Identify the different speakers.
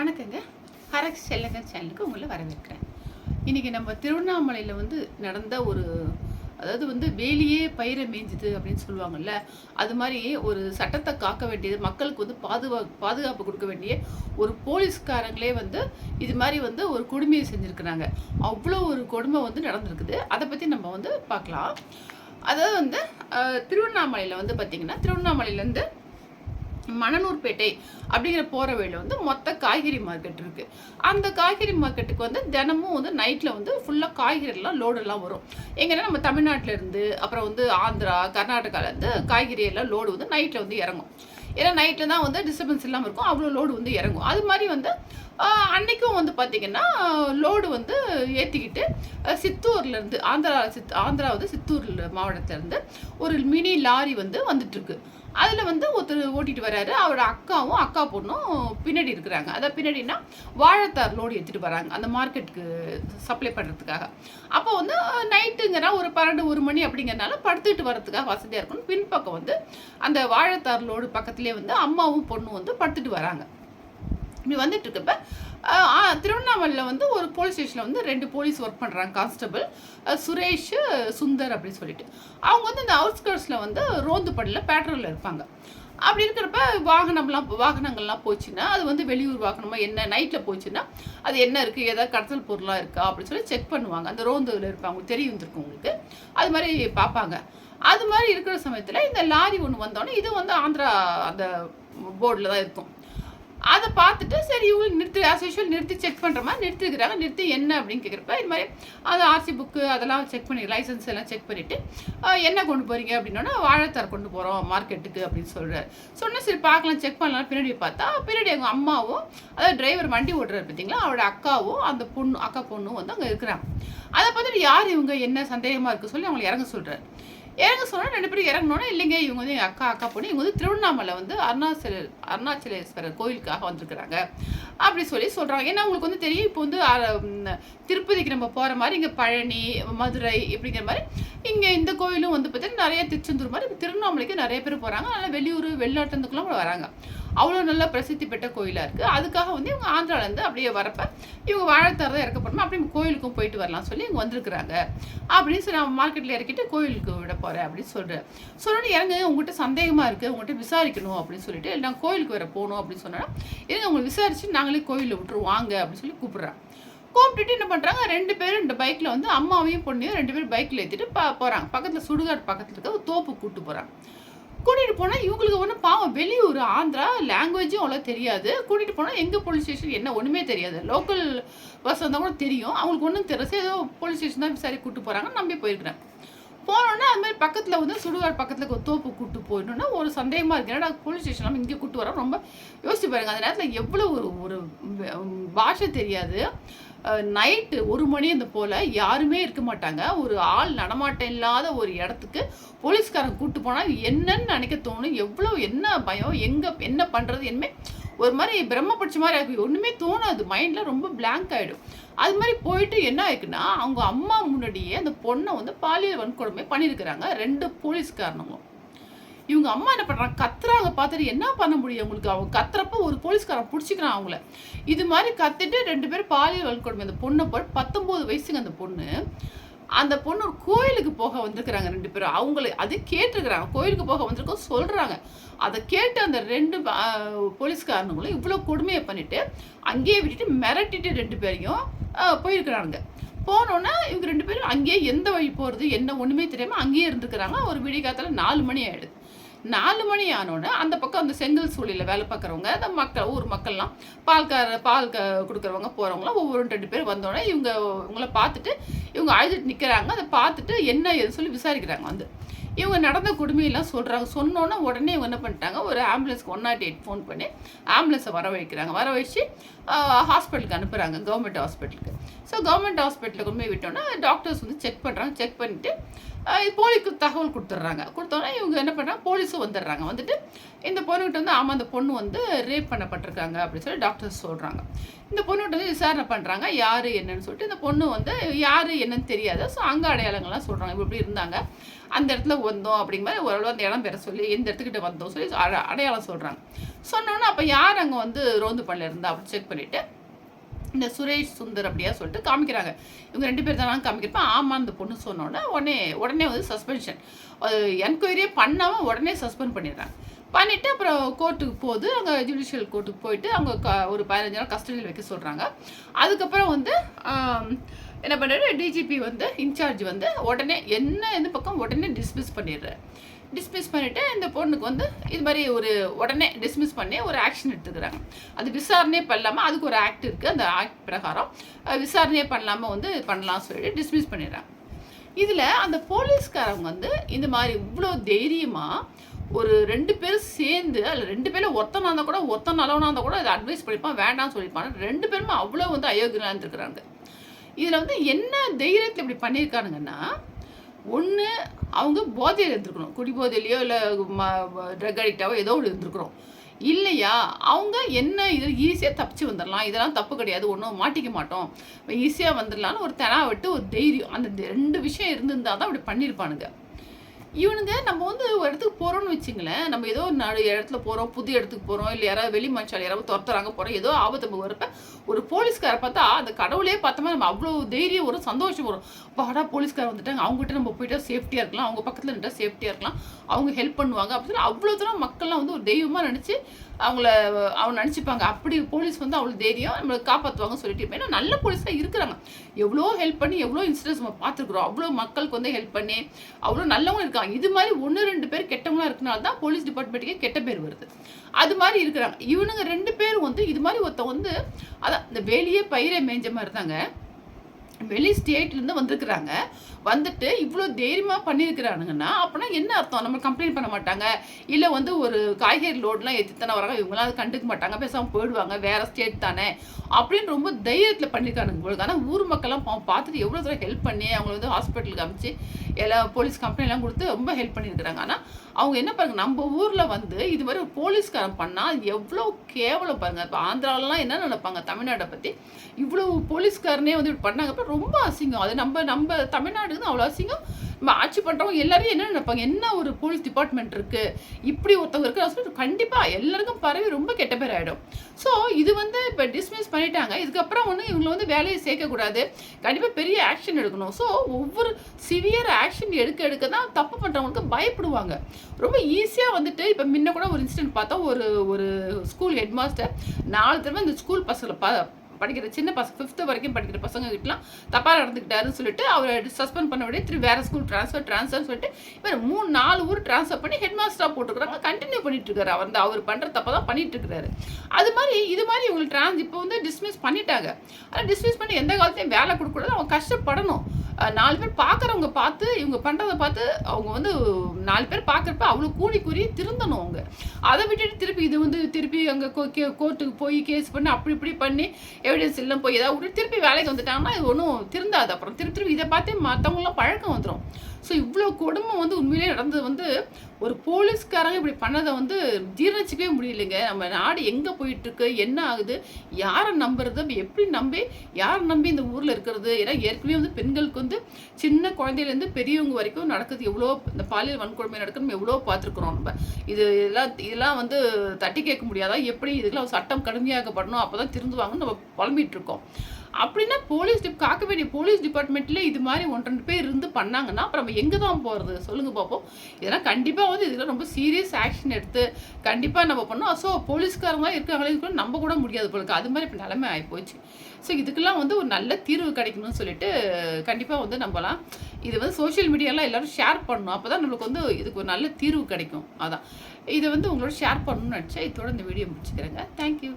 Speaker 1: வணக்கங்க. ஹரக் செல்லங்க சேனலுக்கு உங்களை வரவேற்கிறேன். இன்றைக்கி நம்ம திருவண்ணாமலையில் வந்து நடந்த ஒரு அதாவது வந்து வேலியே பயிரை மேய்ஞ்சுது அப்படின்னு சொல்லுவாங்கல்ல அது மாதிரி ஒரு சட்டத்தை காக்க வேண்டியது மக்களுக்கு வந்து பாதுகா பாதுகாப்பு கொடுக்க வேண்டிய ஒரு போலீஸ்காரங்களே வந்து இது மாதிரி வந்து ஒரு கொடுமையை செஞ்சுருக்குறாங்க. அவ்வளோ ஒரு கொடுமை வந்து நடந்திருக்குது. அதை பற்றி நம்ம வந்து பார்க்கலாம். அதாவது வந்து திருவண்ணாமலையில் வந்து பார்த்திங்கன்னா திருவண்ணாமலையிலேருந்து மணனூர்பேட்டை அப்படிங்கிற போகிற வழியில் வந்து மொத்த காய்கறி மார்க்கெட் இருக்குது அந்த காய்கறி மார்க்கெட்டுக்கு வந்து தினமும் வந்து நைட்டில் வந்து ஃபுல்லாக காய்கறிலாம் லோடெல்லாம் வரும். எங்கன்னா நம்ம தமிழ்நாட்டிலேருந்து அப்புறம் வந்து ஆந்திரா கர்நாடகாவிலேருந்து காய்கறி எல்லாம் லோடு வந்து நைட்டில் வந்து இறங்கும். ஏன்னா நைட்டில் தான் வந்து டிஸ்டர்பன்ஸ் இல்லாமல் இருக்கும் அவ்வளோ லோடு வந்து இறங்கும். அது மாதிரி வந்து அன்னைக்கும் வந்து பார்த்திங்கன்னா லோடு வந்து ஏற்றிக்கிட்டு சித்தூர்லேருந்து ஆந்திரா சித் ஆந்திரா வந்து சித்தூர் மாவட்டத்திலேருந்து ஒரு மினி லாரி வந்து வந்துட்டுருக்கு. அதில் வந்து ஒருத்தர் ஓட்டிட்டு வராரு. அவரோட அக்காவும் அக்கா பொண்ணும் பின்னாடி இருக்கிறாங்க. அதை பின்னாடினா வாழைத்தார் லோடு எடுத்துகிட்டு வராங்க. அந்த மார்க்கெட்டுக்கு சப்ளை பண்ணுறதுக்காக அப்போ வந்து நைட்டுங்கிற ஒரு பன்னெண்டு ஒரு மணி அப்படிங்கிறனால படுத்துக்கிட்டு வரதுக்காக வசதியாக இருக்கும்னு பின்பக்கம் வந்து அந்த வாழைத்தார் லோடு பக்கத்துலேயே வந்து அம்மாவும் பொண்ணும் வந்து படுத்துட்டு வராங்க. இப்படி வந்துட்டு இருக்கப்ப திருவண்ணாமலையில் வந்து ஒரு போலீஸ் ஸ்டேஷனில் வந்து ரெண்டு போலீஸ் ஒர்க் பண்ணுறாங்க கான்ஸ்டபிள் சுரேஷ் சுந்தர் அப்படின்னு சொல்லிட்டு. அவங்க வந்து இந்த அவுட்ஸ்கர்ட்ஸில் வந்து ரோந்து படியில் பேட்ரோலில் இருப்பாங்க. அப்படி இருக்கிறப்ப வாகனம்லாம் வாகனங்கள்லாம் போச்சுன்னா அது வந்து வெளியூர் வாகனமாக என்ன நைட்டில் போச்சுன்னா அது என்ன இருக்குது ஏதாவது கடத்தல் பொருளாக இருக்கா அப்படின்னு சொல்லி செக் பண்ணுவாங்க. அந்த ரோந்துல இருப்பாங்க தெரியும் இருந்திருக்கும் உங்களுக்கு. அது மாதிரி பார்ப்பாங்க. அது மாதிரி இருக்கிற சமயத்தில் இந்த லாரி ஒன்று வந்தோடனே இது வந்து ஆந்திரா அந்த போர்டில் தான் இருக்கும். அதை பார்த்துட்டு சரி இவங்க நிறுத்தி ஆஸ் யூஷுவல் நிறுத்தி செக் பண்ணுற மாதிரி நிறுத்திருக்கிறாங்க. நிறுத்தி என்ன அப்படின்னு கேட்குறப்ப இது மாதிரி அது ஆர்சி புக்கு அதெல்லாம் செக் பண்ணி லைசன்ஸ் எல்லாம் செக் பண்ணிவிட்டு என்ன கொண்டு போகிறீங்க அப்படின்னா வாழைத்தார் கொண்டு போகிறோம் மார்க்கெட்டுக்கு அப்படின்னு சொல்கிறார் சொன்னால் சரி பார்க்கலாம் செக் பண்ணலாம். பின்னாடி பார்த்தா பின்னாடி எங்கள் அம்மாவும் அதாவது டிரைவர் வண்டி ஓட்டுறாரு பார்த்தீங்களா? அவரோட அக்காவும் அந்த பொண்ணு அக்கா பொண்ணும் வந்து அங்கே இருக்கிறாங்க. அதை பார்த்துட்டு யார் இவங்க? என்ன சந்தேகமாக இருக்குது சொல்லி அவங்களை இறங்க சொல்கிறார் இறங்க சொன்னால் ரெண்டு பேரும் இறங்கணுன்னா இல்லைங்க. இவங்க வந்து எங்கள் அக்கா அக்கா பொண்ணு. இவங்க வந்து திருவண்ணாமலை வந்து அருணாச்சல அருணாச்சலேஸ்வரர் கோயிலுக்காக வந்திருக்கிறாங்க. அப்படி சொல்லி சொல்கிறாங்க ஏன்னா உங்களுக்கு வந்து தெரியும் இப்போ வந்து திருப்பதிக்கு நம்ம போகிற மாதிரி இங்கே பழனி மதுரை இப்படிங்கிற மாதிரி இங்கே இந்த கோயிலும் வந்து பார்த்தீங்கன்னா நிறைய திருச்செந்தூர் மாதிரி திருவண்ணாமலைக்கு நிறைய பேர் போகிறாங்க அதனால் வெளியூர் வெளிநாட்டுந்துக்குலாம் கூட வராங்க. அவ்வளோ நல்ல பிரசித்தி பெற்ற கோயிலாக இருக்குது அதுக்காக வந்து இவங்க ஆந்திராவிலேருந்து அப்படியே வரப்போ இவங்க வாழைத்தார் தான் இறக்கப்படணும் அப்படியே கோயிலுக்கும் போயிட்டு வரலாம் சொல்லி இவங்க வந்திருக்கிறாங்க. அப்படின்னு சொல்லி நான் மார்க்கெட்டில் இறக்கிட்டு கோயிலுக்கு விட போகிறேன் அப்படின்னு சொல்கிறேன் சொன்னோன்னு இறங்க உங்கள்கிட்ட சந்தேகமாக இருக்குது உங்கள்கிட்ட விசாரிக்கணும் அப்படின்னு சொல்லிட்டு இல்லை நான் கோயிலுக்கு வேறு போகணும் அப்படின்னு சொன்னோன்னா இருங்க உங்களை விசாரிச்சு நாங்களே கோயிலில் விட்டுருவாங்க அப்படின்னு சொல்லி கூப்பிட்றேன். கூப்பிட்டுட்டு என்ன பண்ணுறாங்க ரெண்டு பேரும் இந்த பைக்கில் வந்து அம்மாவையும் பொண்ணையும் ரெண்டு பேரும் பைக்கில் ஏற்றிட்டு பா போகிறாங்க பக்கத்தில் சுடுகாடு பக்கத்தில் இருக்க ஒரு தோப்பு கூப்பிட்டு போகிறாங்க கூட்டிகிட்டு போனால் இவங்களுக்கு ஒன்றும் பாவம் வெளியூர் ஆந்திரா லாங்குவேஜும் அவ்வளோ தெரியாது. கூட்டிகிட்டு போனால் எங்கே போலீஸ் ஸ்டேஷன் என்ன ஒன்றுமே தெரியாது. லோக்கல் பஸ் வந்தால் கூட தெரியும். அவங்களுக்கு ஒன்றும் தெரியாது. ஏதோ போலீஸ் ஸ்டேஷன் தான் விசாரி கூப்பிட்டு போகிறாங்க நம்பி போயிருக்கிறேன். போனோன்னா அது மாதிரி பக்கத்தில் வந்து சுடுகாடு பக்கத்தில் தோப்பு கூப்பிட்டு போயிடணுன்னா ஒரு சந்தேகமாக இருக்குது என்னடா போலீஸ் ஸ்டேஷன் நம்ம இங்கே கூப்பிட்டு வரோம் ரொம்ப யோசிச்சு பாருங்க. அந்த நேரத்தில் எவ்வளோ ஒரு ஒரு பாஷை தெரியாது. நைட்டு ஒரு மணி அந்த போல் யாருமே இருக்க மாட்டாங்க. ஒரு ஆள் நடமாட்டம் இல்லாத ஒரு இடத்துக்கு போலீஸ்காரன் கூப்பிட்டு போனால் என்னன்னு நினைக்க தோணும். எவ்வளோ என்ன பயம் எங்கே என்ன பண்ணுறது என்னமே ஒரு மாதிரி பிரம்ம படிச்ச மாதிரி ஆகி ஒன்றுமே தோணாது. மைண்டில் ரொம்ப பிளாங்க் ஆகிடும் அது மாதிரி போயிட்டு என்ன ஆயிருக்குன்னா அவங்க அம்மா முன்னாடியே அந்த பொண்ணை வந்து பாலியல் வன்கொடுமை பண்ணியிருக்கிறாங்க. ரெண்டு போலீஸ்காரனுங்களும் இவங்க அம்மா என்ன பண்ணுறாங்க கத்துறாங்க. பார்த்துட்டு என்ன பண்ண முடியும் அவங்களுக்கு அவங்க கத்துறப்ப ஒரு போலீஸ்காரன் பிடிச்சிக்கிறான் அவங்கள. இது மாதிரி கத்திட்டு ரெண்டு பேரும் பாலியல் வழக்கொடுமை அந்த பொண்ணை போட்டு பத்தொம்போது வயசுக்கு அந்த பொண்ணு. அந்த பொண்ணு ஒரு கோயிலுக்கு போக வந்திருக்கிறாங்க ரெண்டு பேரும். அவங்கள அது கேட்டிருக்கிறாங்க. கோயிலுக்கு போக வந்திருக்கோம் சொல்கிறாங்க அதை கேட்டு அந்த ரெண்டு போலீஸ்காரனுங்களும் இவ்வளோ கொடுமையை பண்ணிட்டு அங்கேயே விட்டுட்டு மிரட்டிட்டு ரெண்டு பேரையும் போயிருக்கிறாங்க போனோன்னே இவங்க ரெண்டு பேரும் அங்கேயே எந்த வழி போகிறது என்ன ஒன்றுமே தெரியாமல் அங்கேயே இருந்துக்கிறாங்க ஒரு விடிகாலத்தில் நாலு மணி ஆகிடுது நாலு மணி ஆனோடனே அந்த பக்கம் அந்த செங்கல் சூழலில் வேலை பார்க்குறவங்க அந்த மக்கள் ஊர் மக்கள்லாம் பால்கார பால் க கொடுக்குறவங்க போகிறவங்களாம் ஒவ்வொரு ரெண்டு பேர் வந்தோடனே இவங்க இவங்கள பார்த்துட்டு இவங்க அழுதுட்டு நிற்கிறாங்க அதை பார்த்துட்டு என்ன ஏதுன்னு சொல்லி விசாரிக்கிறாங்க வந்து. இவங்க நடந்த கொடுமையெல்லாம் சொல்கிறாங்க சொன்னோன்னே உடனே இவங்க என்ன பண்ணிட்டாங்க? ஒரு ஆம்புலன்ஸ்க்கு ஒன் நாட் எயிட் ஃபோன் பண்ணி ஆம்புலன்ஸை வர வைக்கிறாங்க. வர வச்சு ஹாஸ்பிட்டலுக்கு அனுப்புகிறாங்க கவர்மெண்ட் ஹாஸ்பிட்டலுக்கு. ஸோ கவர்மெண்ட் ஹாஸ்பிட்டலுக்கு கொண்டு போய் விட்டோன்னா டாக்டர்ஸ் வந்து செக் பண்ணுறாங்க செக் பண்ணிவிட்டு போலிக்கு தகவல் கொடுத்துட்றாங்க. கொடுத்தோன்னே இவங்க என்ன பண்ணுறாங்க போலீஸும் வந்துடுறாங்க. வந்துட்டு இந்த பொண்ணுகிட்ட வந்து ஆமாம் அந்த பொண்ணு வந்து ரேப் பண்ணப்பட்டிருக்காங்க அப்படின்னு சொல்லி டாக்டர்ஸ் சொல்கிறாங்க இந்த பொண்ணுகிட்ட வந்து விசாரணை பண்ணுறாங்க யார் என்னன்னு சொல்லிட்டு இந்த பொண்ணு வந்து யார் என்னன்னு தெரியாது. ஸோ அங்கே அடையாளங்கள்லாம் சொல்கிறாங்க இப்படி இப்படி இருந்தாங்க. அந்த இடத்துல வந்தோம் அப்படிங்கிற மாதிரி ஓரளவு அந்த இடம் பெற சொல்லி எந்த இடத்துக்கிட்ட வந்தோம் சொல்லி அடையாளம் சொல்கிறாங்க சொன்னோன்னே அப்போ யார் அங்கே வந்து ரோந்து பண்ணல இருந்தா? அப்படின்னு செக் பண்ணிவிட்டு இந்த சுரேஷ் சுந்தர் அப்படியா சொல்லிட்டு காமிக்கிறாங்க. இவங்க ரெண்டு பேர் தானே காமிக்கிறப்ப ஆமாம் அந்த பொண்ணு சொன்னோன்னே உடனே உடனே வந்து சஸ்பென்ஷன் என்கொயரியே பண்ணாமல் உடனே சஸ்பெண்ட் பண்ணிடுறாங்க. பண்ணிவிட்டு அப்புறம் கோர்ட்டுக்கு போகுது. அங்கே ஜுடிஷியல் கோர்ட்டுக்கு போயிட்டு அவங்க க ஒரு பதினஞ்சு நாள் கஸ்டடியில் வைக்க சொல்கிறாங்க அதுக்கப்புறம் வந்து என்ன பண்ணுறாரு டிஜிபி வந்து இன்சார்ஜ் வந்து உடனே என்ன எந்த பக்கம் உடனே டிஸ்மிஸ் பண்ணிடுறாரு. டிஸ்மிஸ் பண்ணிவிட்டு இந்த பொண்ணுக்கு வந்து இது மாதிரி ஒரு உடனே டிஸ்மிஸ் பண்ணி ஒரு ஆக்ஷன் எடுத்துக்கிறாங்க. அது விசாரணையே பண்ணலாமல் அதுக்கு ஒரு ஆக்ட் இருக்குது அந்த ஆக்ட் பிரகாரம் விசாரணையே பண்ணலாமல் வந்து பண்ணலாம்னு சொல்லிட்டு டிஸ்மிஸ் பண்ணிடுறாங்க. இதில் அந்த போலீஸ்காரங்க வந்து இந்த மாதிரி இவ்வளோ தைரியமாக ஒரு ரெண்டு பேரும் சேர்ந்து அதில் ரெண்டு பேரும் ஒத்தனாக இருந்தால் கூட ஒருத்தன் நல்லவனா இருந்தால் கூட அதை அட்வைஸ் பண்ணிப்பான் வேண்டாம்னு சொல்லிப்பான் ரெண்டு பேருமே அவ்வளோ வந்து அயோக்கியனாக இருந்துருக்குறாங்க. இதில் வந்து என்ன தைரியத்தில் இப்படி பண்ணியிருக்கானுங்கன்னா ஒன்று அவங்க போதையில் இருந்திருக்கணும். குடி போதையிலையோ இல்லை ட்ரக் அடிக்டாவோ ஏதோ ஒன்று இருந்திருக்கிறோம் இல்லையா? அவங்க என்ன இது ஈஸியாக தப்பிச்சு வந்துடலாம் இதெல்லாம் தப்பு கிடையாது. ஒன்றும் மாட்டிக்க மாட்டோம். ஈஸியாக வந்துடலான்னு ஒரு தெனா விட்டு ஒரு தைரியம். அந்த ரெண்டு விஷயம் இருந்திருந்தா தான் அப்படி பண்ணியிருப்பானுங்க. இவனுங்க நம்ம வந்து ஒரு இடத்துக்கு போகிறோம்னு வச்சுங்களேன். நம்ம ஏதோ ஒரு நாடு இடத்துல போகிறோம் புது இடத்துக்கு போகிறோம் இல்லை யாராவது வெளி மனுஷால் யாராவது துரத்துறாங்க போகிறோம் ஏதோ ஆபத்து வரப்ப ஒரு போலீஸ்கார பார்த்தா அந்த கடவுளே பார்த்தோமா நம்ம அவ்வளோ தைரியம் வரும் சந்தோஷம் வரும். பாடா போலீஸ்கார் வந்துட்டாங்க. அவங்ககிட்ட நம்ம போயிட்டா சேஃப்டியாக இருக்கலாம். அவங்க பக்கத்தில் நின்றா சேஃப்டியாக இருக்கலாம். அவங்க ஹெல்ப் பண்ணுவாங்க. அப்படின்னு சொல்லி அவ்வளோ தூரம் மக்கள்லாம் வந்து ஒரு தெய்வமாக நினச்சி அவங்கள அவங்க நினச்சிப்பாங்க. அப்படி போலீஸ் வந்து அவ்வளோ தைரியம் நம்மளை காப்பாற்றுவாங்க சொல்லிட்டு இருப்பேன். ஏன்னா நல்ல போலீஸாக இருக்கிறாங்க. எவ்வளோ ஹெல்ப் பண்ணி எவ்வளோ இன்சிடென்ட்ஸ் நம்ம பார்த்துருக்குறோம். அவ்வளோ மக்களுக்கு வந்து ஹெல்ப் பண்ணி அவ்வளோ நல்லவங்க இருக்காங்க. இது மாதிரி ஒன்று ரெண்டு பேர் கெட்டவங்களா இருக்கனால தான் போலீஸ் டிபார்ட்மெண்ட்டுக்கே கெட்ட பேர் வருது. அது மாதிரி இருக்கிறாங்க. இவனுங்க ரெண்டு பேரும் வந்து இது மாதிரி ஒருத்த வந்து அதான் இந்த வெளியே பயிரை மேய்ஞ்ச மாதிரி தாங்க. வெளி ஸ்டேட்லேருந்து வந்திருக்கிறாங்க. வந்துட்டு இவ்வளோ தைரியமாக பண்ணியிருக்கிறானுங்கன்னா அப்படின்னா என்ன அர்த்தம்? நம்ம கம்ப்ளைண்ட் பண்ண மாட்டாங்க. இல்லை வந்து ஒரு காய்கறி லோட்லாம் ஏற்றி தானே வராங்க இவங்களாம் அதை கண்டுக்க மாட்டாங்க பேசாமல் போயிடுவாங்க வேறு ஸ்டேட் தானே. அப்படின்னு ரொம்ப தைரியத்தில் பண்ணியிருக்கானுங்க உங்களுக்கு ஆனால் ஊர் மக்கள்லாம் பார்த்துட்டு எவ்வளோ தூரம் ஹெல்ப் பண்ணி அவங்கள வந்து ஹாஸ்பிட்டலுக்கு அமிச்சு எல்லாம் போலீஸ் கம்ப்ளைண்ட்லாம் கொடுத்து ரொம்ப ஹெல்ப் பண்ணியிருக்கிறாங்க ஆனால் அவங்க என்ன பாருங்க நம்ம ஊரில் வந்து இது மாதிரி ஒரு போலீஸ்காரன் பண்ணால் எவ்வளோ கேவலம் பாருங்க. இப்போ ஆந்திராவிலலாம் என்ன நினைப்பாங்க? தமிழ்நாட்டை பற்றி இவ்வளோ போலீஸ்காரனே வந்து இப்படி பண்ணாங்க. அப்போ ரொம்ப அசிங்கம். அது நம்ம நம்ம தமிழ்நாடு தான் அவ்வளோ அசிங்கம். நம்ம ஆட்சி பண்ணுறவங்க எல்லாரும் என்ன நினைப்பாங்க? என்ன ஒரு போலீஸ் டிபார்ட்மெண்ட் இருக்குது இப்படி ஒருத்தவங்க இருக்கு கண்டிப்பாக எல்லாருக்கும் பரவி ரொம்ப கெட்ட பேர் ஆகிடும் ஸோ இது வந்து இப்போ டிஸ்மிஸ் பண்ணிட்டாங்க. இதுக்கப்புறம் ஒன்று இவங்களை வந்து வேலையை சேர்க்கக்கூடாது கண்டிப்பாக பெரிய ஆக்ஷன் எடுக்கணும். ஸோ ஒவ்வொரு சிவியர் ஆக்ஷன் எடுக்க எடுக்க தான் தப்பு பண்ணுறவங்களுக்கு பயப்படுவாங்க. ரொம்ப ஈஸியாக வந்துட்டு இப்போ முன்ன கூட ஒரு இன்சிடென்ட் பார்த்தா ஒரு ஒரு ஸ்கூல் ஹெட் மாஸ்டர் நாலு தடவை இந்த ஸ்கூல் பசங்களை ப படிக்கிற சின்ன பசங்க ஃபிஃப்த்து வரைக்கும் படிக்கிற பசங்க கிட்டலாம் தப்பாக நடந்துக்கிட்டாருன்னு சொல்லிட்டு அவர் சஸ்பெண்ட் பண்ண விட திரும்பி வேறு ஸ்கூல் ட்ரான்ஸ்ஃபர் ட்ரான்ஸ்ஃபர் சொல்லிட்டு இவர் மூணு நாலு ஊர் ட்ரான்ஸ்ஃபர் பண்ணி ஹெட் மாஸ்டராக போட்டுக்கிறாங்க. கண்டினியூ பண்ணிட்டு இருக்காரு அவர் அவர் பண்ணுற தப்பை தான் பண்ணிட்டு இருக்கிறாரு அது மாதிரி இது மாதிரி இவங்களுக்கு ட்ரான்ஸ் இப்போ வந்து டிஸ்மிஸ் பண்ணிட்டாங்க. ஆனால் டிஸ்மிஸ் பண்ணி எந்த காலத்தையும் வேலை கொடுக்கக்கூடாது. அவங்க கஷ்டப்படணும். நாலு பேர் பார்க்குறவங்க பார்த்து இவங்க பண்ணுறத பார்த்து அவங்க வந்து நாலு பேர் பார்க்குறப்ப அவ்வளோ கூலி கூறி திருந்தணும் அவங்க. அதை விட்டுட்டு திருப்பி இது வந்து திருப்பி அங்கே கோர்ட்டுக்கு போய் கேஸ் பண்ணி அப்படி இப்படி பண்ணி எவிடன்ஸ் எல்லாம் போய் ஏதாவது விட்டு திருப்பி வேலைக்கு வந்துட்டாங்கன்னா இது ஒன்றும் திருந்தாது. அப்புறம் திருப்பி திருப்பி இதை பார்த்தே மற்றவங்களாம் பழக்கம் வந்துடும் ஸோ இவ்வளோ குடும்பம் வந்து உண்மையிலேயே நடந்தது வந்து ஒரு போலீஸ்காரங்க இப்படி பண்ணதை வந்து ஜீரணிச்சிக்கவே முடியலைங்க. நம்ம நாடு எங்கே போயிட்டுருக்கு? என்ன ஆகுது? யாரை நம்புறது? எப்படி நம்பி யாரை நம்பி இந்த ஊரில் இருக்கிறது? ஏன்னா ஏற்கனவே வந்து பெண்களுக்கு வந்து சின்ன குழந்தையிலேருந்து பெரியவங்க வரைக்கும் நடக்குது. எவ்வளோ இந்த பாலியல் வன்கொடுமை நடக்குது எவ்வளோ பார்த்துருக்குறோம் நம்ம. இது இதெல்லாம் இதெல்லாம் வந்து தட்டி கேட்க முடியாதா? எப்படி இதுக்கெல்லாம் சட்டம் கடுமையாக்கப்படணும்? அப்போ தான் திருந்துவாங்கன்னு நம்ம புலம்பிட்டு இருக்கோம் அப்படின்னா போலீஸ் டிப் காக்க வேண்டிய போலீஸ் டிபார்ட்மெண்ட்லேயே இது மாதிரி ஒன்று ரெண்டு பேர் இருந்து பண்ணாங்கன்னா அப்புறம் நம்ம எங்கே தான் போகிறது சொல்லுங்கள் பார்ப்போம் இதெல்லாம் கண்டிப்பாக வந்து இதில் ரொம்ப சீரியஸ் ஆக்ஷன் எடுத்து கண்டிப்பாக நம்ம பண்ணோம். ஸோ போலீஸ்காரங்க இருக்காங்களே இது கூட நம்ப கூட முடியாது போலுக்கு அது மாதிரி இப்போ நிலைமை ஆகிப்போச்சு ஸோ இதுக்கெல்லாம் வந்து ஒரு நல்ல தீர்வு கிடைக்கணும்னு சொல்லிட்டு கண்டிப்பாக வந்து நம்மலாம் இது வந்து சோஷியல் மீடியாலாம் எல்லாரும் ஷேர் பண்ணணும். அப்போ தான் நம்மளுக்கு வந்து இதுக்கு ஒரு நல்ல தீர்வு கிடைக்கும். அதான். இதை வந்து உங்களோட ஷேர் பண்ணணும்னு நினச்சா இதோட இந்த வீடியோ முடிச்சுக்கிறேங்க. தேங்க்யூ